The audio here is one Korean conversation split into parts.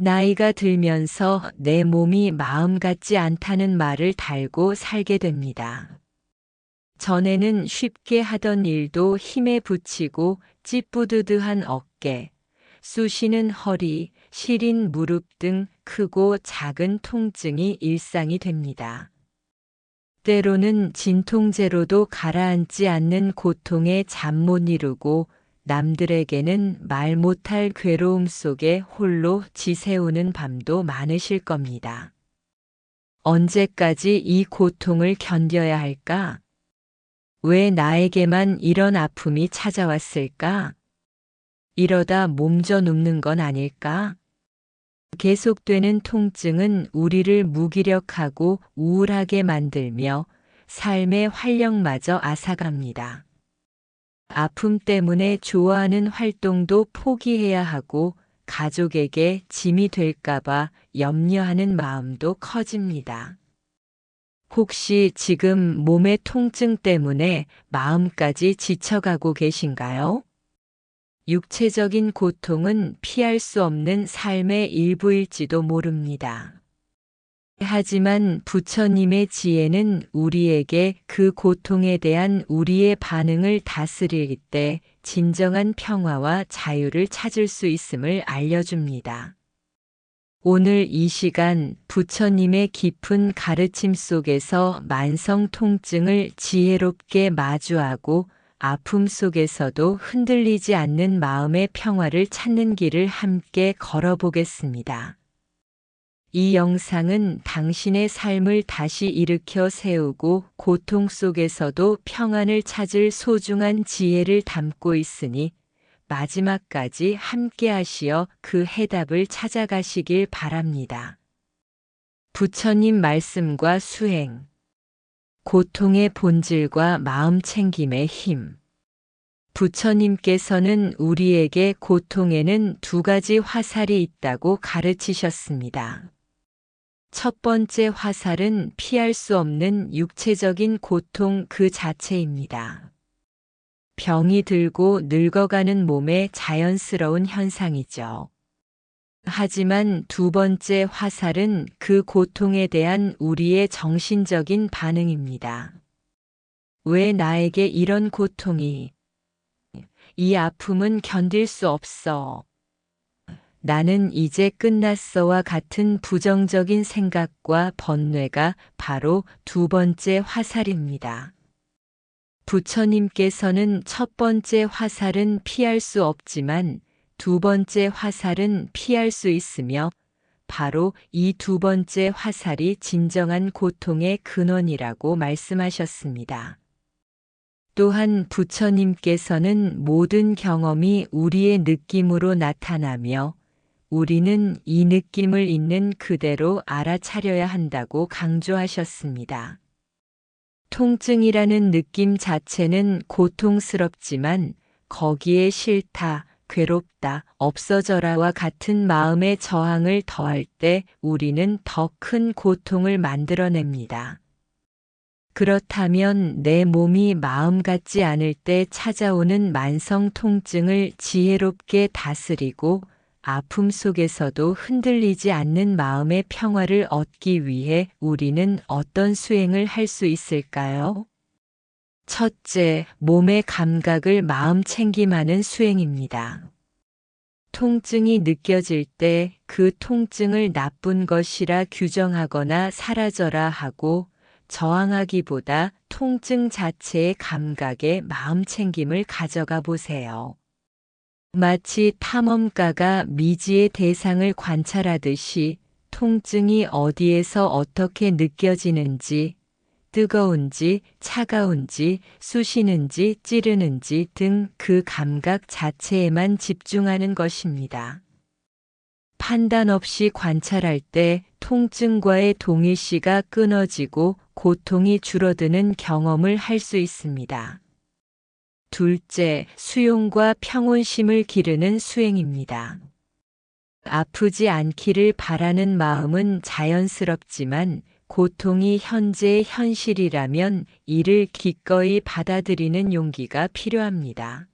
나이가 들면서 내 몸이 마음 같지 않다는 말을 달고 살게 됩니다. 전에는 쉽게 하던 일도 힘에 부치고 찌뿌드드한 어깨, 쑤시는 허리, 시린 무릎 등 크고 작은 통증이 일상이 됩니다. 때로는 진통제로도 가라앉지 않는 고통에 잠 못 이루고 남들에게는 말 못할 괴로움 속에 홀로 지새우는 밤도 많으실 겁니다. 언제까지 이 고통을 견뎌야 할까? 왜 나에게만 이런 아픔이 찾아왔을까? 이러다 몸져 눕는 건 아닐까? 계속되는 통증은 우리를 무기력하고 우울하게 만들며 삶의 활력마저 앗아갑니다. 아픔 때문에 좋아하는 활동도 포기해야 하고 가족에게 짐이 될까봐 염려하는 마음도 커집니다. 혹시 지금 몸의 통증 때문에 마음까지 지쳐가고 계신가요? 육체적인 고통은 피할 수 없는 삶의 일부일지도 모릅니다. 하지만 부처님의 지혜는 우리에게 그 고통에 대한 우리의 반응을 다스릴 때 진정한 평화와 자유를 찾을 수 있음을 알려줍니다. 오늘 이 시간 부처님의 깊은 가르침 속에서 만성 통증을 지혜롭게 마주하고 아픔 속에서도 흔들리지 않는 마음의 평화를 찾는 길을 함께 걸어보겠습니다. 이 영상은 당신의 삶을 다시 일으켜 세우고 고통 속에서도 평안을 찾을 소중한 지혜를 담고 있으니 마지막까지 함께 하시어 그 해답을 찾아가시길 바랍니다. 부처님 말씀과 수행 고통의 본질과 마음 챙김의 힘 부처님께서는 우리에게 고통에는 두 가지 화살이 있다고 가르치셨습니다. 첫 번째 화살은 피할 수 없는 육체적인 고통 그 자체입니다. 병이 들고 늙어가는 몸의 자연스러운 현상이죠. 하지만 두 번째 화살은 그 고통에 대한 우리의 정신적인 반응입니다. 왜 나에게 이런 고통이, 이 아픔은 견딜 수 없어. 나는 이제 끝났어와 같은 부정적인 생각과 번뇌가 바로 두 번째 화살입니다. 부처님께서는 첫 번째 화살은 피할 수 없지만 두 번째 화살은 피할 수 있으며 바로 이 두 번째 화살이 진정한 고통의 근원이라고 말씀하셨습니다. 또한 부처님께서는 모든 경험이 우리의 느낌으로 나타나며 우리는 이 느낌을 있는 그대로 알아차려야 한다고 강조하셨습니다. 통증이라는 느낌 자체는 고통스럽지만 거기에 싫다, 괴롭다, 없어져라와 같은 마음의 저항을 더할 때 우리는 더 큰 고통을 만들어냅니다. 그렇다면 내 몸이 마음 같지 않을 때 찾아오는 만성 통증을 지혜롭게 다스리고 아픔 속에서도 흔들리지 않는 마음의 평화를 얻기 위해 우리는 어떤 수행을 할 수 있을까요? 첫째, 몸의 감각을 마음 챙김하는 수행입니다. 통증이 느껴질 때 그 통증을 나쁜 것이라 규정하거나 사라져라 하고 저항하기보다 통증 자체의 감각에 마음 챙김을 가져가 보세요. 마치 탐험가가 미지의 대상을 관찰하듯이 통증이 어디에서 어떻게 느껴지는지, 뜨거운지, 차가운지, 쑤시는지, 찌르는지 등 그 감각 자체에만 집중하는 것입니다. 판단 없이 관찰할 때 통증과의 동일시가 끊어지고 고통이 줄어드는 경험을 할 수 있습니다. 둘째, 수용과 평온심을 기르는 수행입니다. 아프지 않기를 바라는 마음은 자연스럽지만 고통이 현재의 현실이라면 이를 기꺼이 받아들이는 용기가 필요합니다.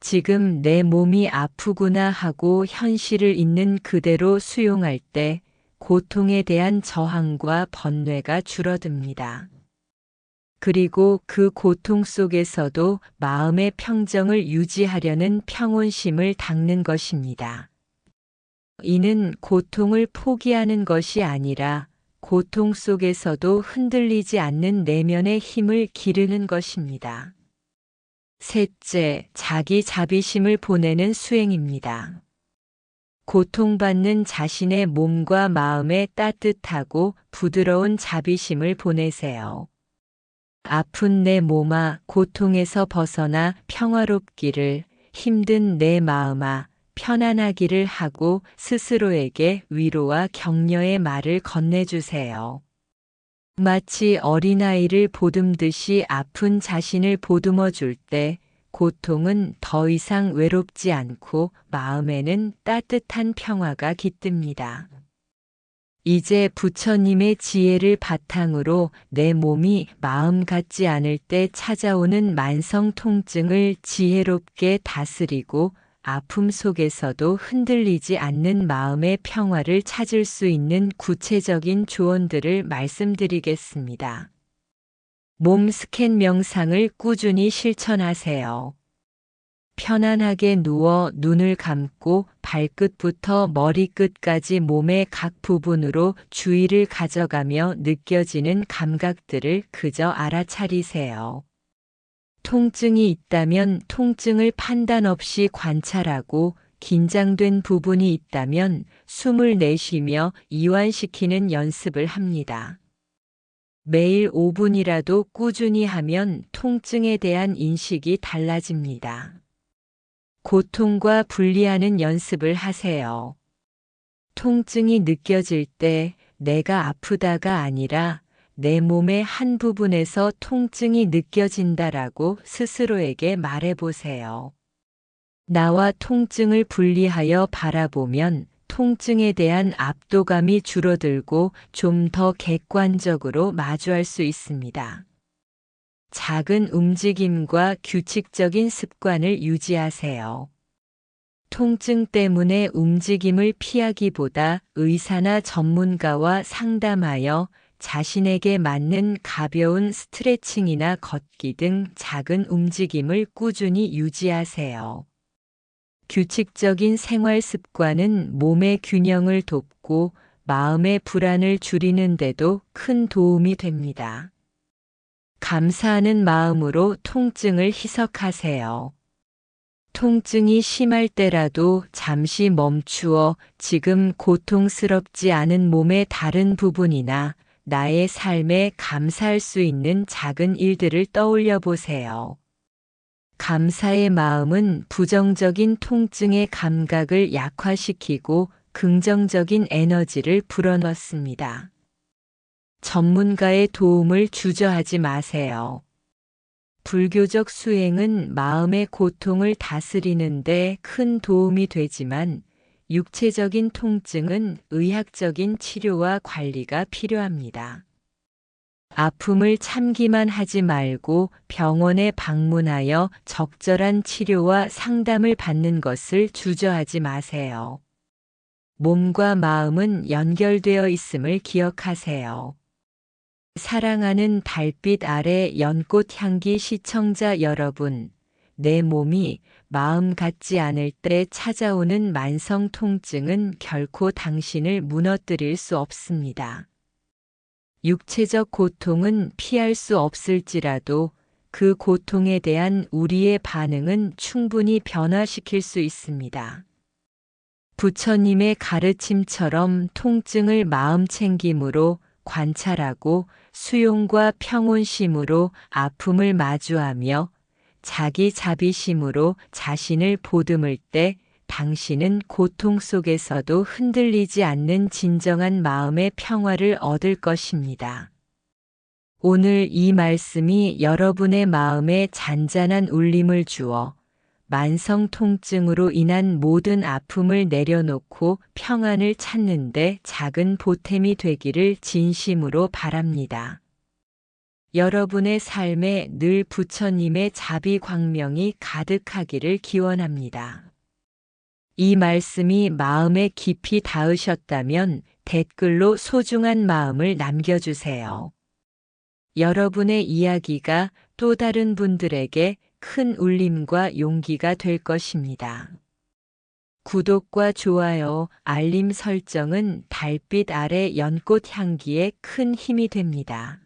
지금 내 몸이 아프구나 하고 현실을 있는 그대로 수용할 때 고통에 대한 저항과 번뇌가 줄어듭니다. 그리고 그 고통 속에서도 마음의 평정을 유지하려는 평온심을 닦는 것입니다. 이는 고통을 포기하는 것이 아니라 고통 속에서도 흔들리지 않는 내면의 힘을 기르는 것입니다. 셋째, 자기 자비심을 보내는 수행입니다. 고통받는 자신의 몸과 마음에 따뜻하고 부드러운 자비심을 보내세요. 아픈 내 몸아 고통에서 벗어나 평화롭기를 힘든 내 마음아 편안하기를 하고 스스로에게 위로와 격려의 말을 건네주세요. 마치 어린아이를 보듬듯이 아픈 자신을 보듬어 줄 때 고통은 더 이상 외롭지 않고 마음에는 따뜻한 평화가 깃듭니다. 이제 부처님의 지혜를 바탕으로 내 몸이 마음 같지 않을 때 찾아오는 만성 통증을 지혜롭게 다스리고 아픔 속에서도 흔들리지 않는 마음의 평화를 찾을 수 있는 구체적인 조언들을 말씀드리겠습니다. 몸 스캔 명상을 꾸준히 실천하세요. 편안하게 누워 눈을 감고 발끝부터 머리끝까지 몸의 각 부분으로 주의를 가져가며 느껴지는 감각들을 그저 알아차리세요. 통증이 있다면 통증을 판단 없이 관찰하고 긴장된 부분이 있다면 숨을 내쉬며 이완시키는 연습을 합니다. 매일 5분이라도 꾸준히 하면 통증에 대한 인식이 달라집니다. 고통과 분리하는 연습을 하세요. 통증이 느껴질 때 내가 아프다가 아니라 내 몸의 한 부분에서 통증이 느껴진다라고 스스로에게 말해보세요. 나와 통증을 분리하여 바라보면 통증에 대한 압도감이 줄어들고 좀 더 객관적으로 마주할 수 있습니다. 작은 움직임과 규칙적인 습관을 유지하세요. 통증 때문에 움직임을 피하기보다 의사나 전문가와 상담하여 자신에게 맞는 가벼운 스트레칭이나 걷기 등 작은 움직임을 꾸준히 유지하세요. 규칙적인 생활 습관은 몸의 균형을 돕고 마음의 불안을 줄이는데도 큰 도움이 됩니다. 감사하는 마음으로 통증을 희석하세요. 통증이 심할 때라도 잠시 멈추어 지금 고통스럽지 않은 몸의 다른 부분이나 나의 삶에 감사할 수 있는 작은 일들을 떠올려 보세요. 감사의 마음은 부정적인 통증의 감각을 약화시키고 긍정적인 에너지를 불어넣습니다. 전문가의 도움을 주저하지 마세요. 불교적 수행은 마음의 고통을 다스리는데 큰 도움이 되지만 육체적인 통증은 의학적인 치료와 관리가 필요합니다. 아픔을 참기만 하지 말고 병원에 방문하여 적절한 치료와 상담을 받는 것을 주저하지 마세요. 몸과 마음은 연결되어 있음을 기억하세요. 사랑하는 달빛 아래 연꽃 향기 시청자 여러분, 내 몸이 마음 같지 않을 때 찾아오는 만성 통증은 결코 당신을 무너뜨릴 수 없습니다. 육체적 고통은 피할 수 없을지라도 그 고통에 대한 우리의 반응은 충분히 변화시킬 수 있습니다. 부처님의 가르침처럼 통증을 마음 챙김으로 관찰하고 수용과 평온심으로 아픔을 마주하며 자기 자비심으로 자신을 보듬을 때 당신은 고통 속에서도 흔들리지 않는 진정한 마음의 평화를 얻을 것입니다. 오늘 이 말씀이 여러분의 마음에 잔잔한 울림을 주어 만성 통증으로 인한 모든 아픔을 내려놓고 평안을 찾는데 작은 보탬이 되기를 진심으로 바랍니다. 여러분의 삶에 늘 부처님의 자비 광명이 가득하기를 기원합니다. 이 말씀이 마음에 깊이 닿으셨다면 댓글로 소중한 마음을 남겨주세요. 여러분의 이야기가 또 다른 분들에게 큰 울림과 용기가 될 것입니다. 구독과 좋아요, 알림 설정은 달빛 아래 연꽃 향기에 큰 힘이 됩니다.